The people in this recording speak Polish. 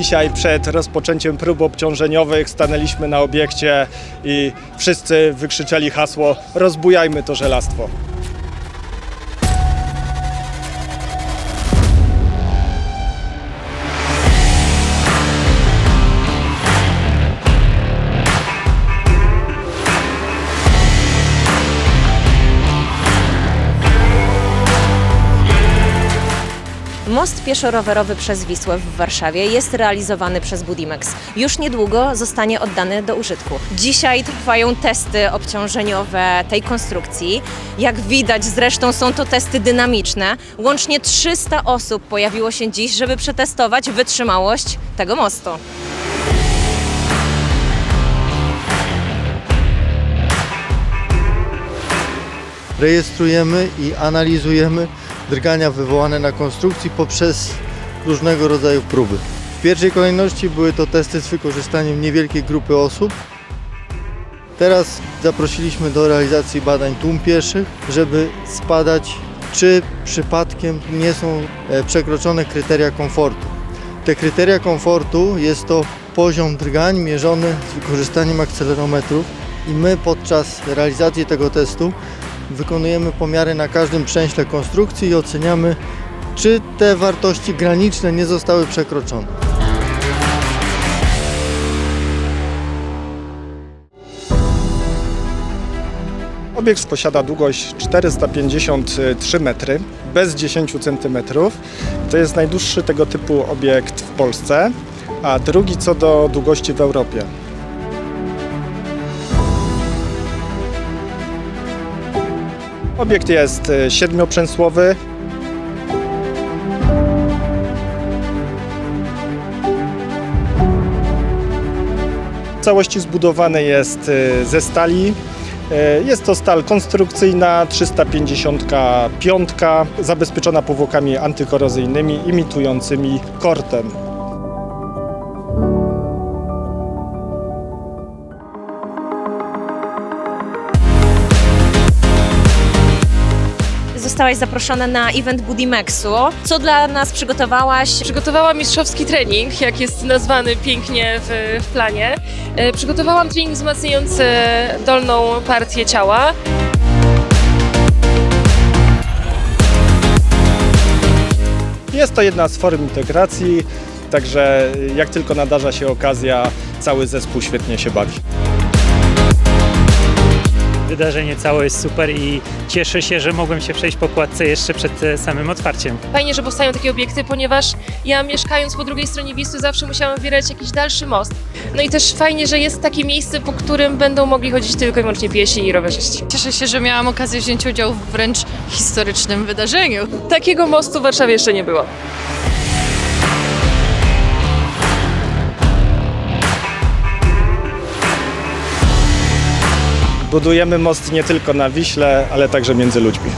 Dzisiaj przed rozpoczęciem prób obciążeniowych stanęliśmy na obiekcie i wszyscy wykrzyczeli hasło rozbujajmy to żelastwo. Most pieszo-rowerowy przez Wisłę w Warszawie jest realizowany przez Budimex. Już niedługo zostanie oddany do użytku. Dzisiaj trwają testy obciążeniowe tej konstrukcji. Jak widać zresztą są to testy dynamiczne. Łącznie 300 osób pojawiło się dziś, żeby przetestować wytrzymałość tego mostu. rejestrujemy i analizujemy drgania wywołane na konstrukcji poprzez różnego rodzaju próby. W pierwszej kolejności były to testy z wykorzystaniem niewielkiej grupy osób. Teraz zaprosiliśmy do realizacji badań tłum pieszych, żeby spadać, czy przypadkiem nie są e, przekroczone kryteria komfortu. Te kryteria komfortu jest to poziom drgań mierzony z wykorzystaniem akcelerometrów i my podczas realizacji tego testu wykonujemy pomiary na każdym przęśle konstrukcji i oceniamy, czy te wartości graniczne nie zostały przekroczone. Obiekt posiada długość 453 metry, bez 10 cm. To jest najdłuższy tego typu obiekt w Polsce, a drugi co do długości w Europie. Obiekt jest e, siedmioprzęsłowy. W całości zbudowany jest e, ze stali. E, Jest to stal konstrukcyjna 355, zabezpieczona powłokami antykorozyjnymi imitującymi kortem. Zostałaś zaproszona na event Budimexu. Co dla nas przygotowałaś? Przygotowałam mistrzowski trening, jak jest nazwany pięknie w, w planie. E, Przygotowałam trening wzmacniający dolną partię ciała. Jest to jedna z form integracji, także jak tylko nadarza się okazja, cały zespół świetnie się bawi. Wydarzenie całe jest super i cieszę się, że mogłem się przejść po kładce jeszcze przed e, samym otwarciem. Fajnie, że powstają takie obiekty, ponieważ ja mieszkając po drugiej stronie Wisły zawsze musiałam wybierać jakiś dalszy most. No i też fajnie, że jest takie miejsce, po którym będą mogli chodzić tylko i wyłącznie piesi i rowerzyści. Cieszę się, że miałam okazję wziąć udział w wręcz historycznym wydarzeniu. Takiego mostu w Warszawie jeszcze nie było. Budujemy most nie tylko na Wiśle, ale także między ludźmi.